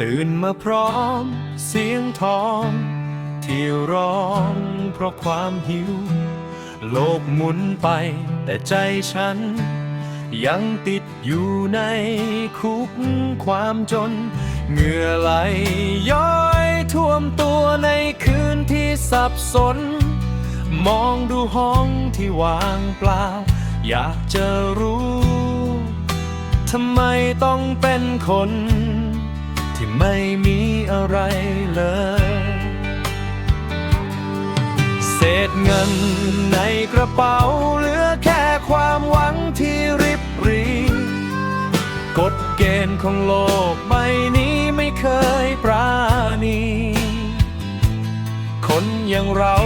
ตื่นมาพร้อมเสียงทอง ที่ร้องเพราะความหิว โลกหมุนไปแต่ใจฉัน ยังติดอยู่ในคุกความจน เหงื่อไหลย้อยท่วมตัวในคืนที่สับสน มองดูห้องที่ว่างเปล่า อยากจะรู้ทำไมต้องเป็นคน ที่ไม่มีอะไรเลย เศษเงินในกระเป๋าเหลือแค่ความหวังที่ริบหรีกฎเกณฑ์ของโลกใบนี้ไม่เคยปราณี คนอย่างเรา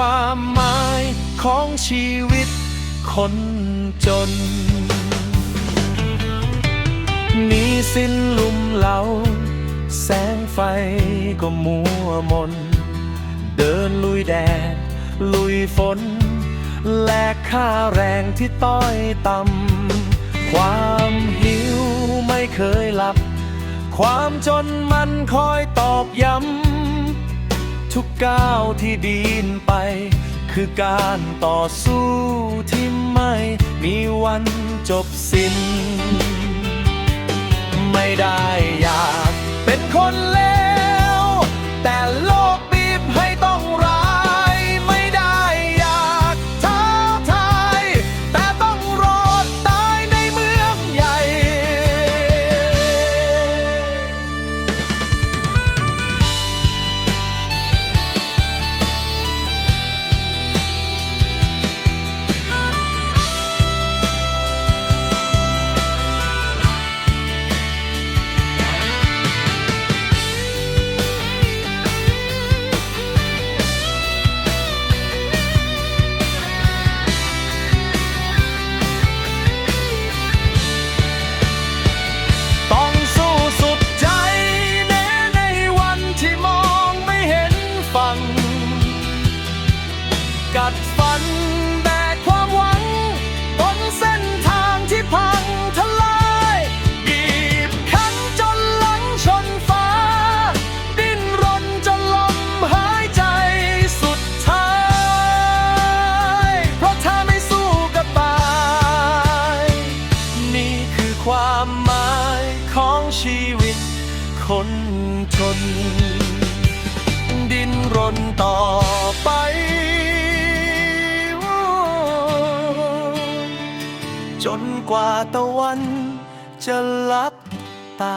ความหมายของชีวิตคนจนหนีสิ้นลุ่มเหลา แสงไฟก็มัวมน เดินลุยแดด ลุยฝน แลกค่าแรงที่ต้อยต่ำความหิวไม่เคยหลับ ความจนมันคอยตอกย้ำ ทุกก้าวที่ดีนไป คือการต่อสู้ที่ไม่มีวันจบสิ้น ไม่ได้อยากเป็นคนเลัง กัดฟันแบกความหวังบนเส้นทางที่พังทลายบีบคั้นจนหลังชนฟ้า ดิ้นรนจนลมหายใจสุดท้าย เพราะถ้าไม่สู้ก็ตาย นี่คือความหมายของชีวิตคนจนดิ้น รนต่อไปจนกว่าตะวันจะลับตา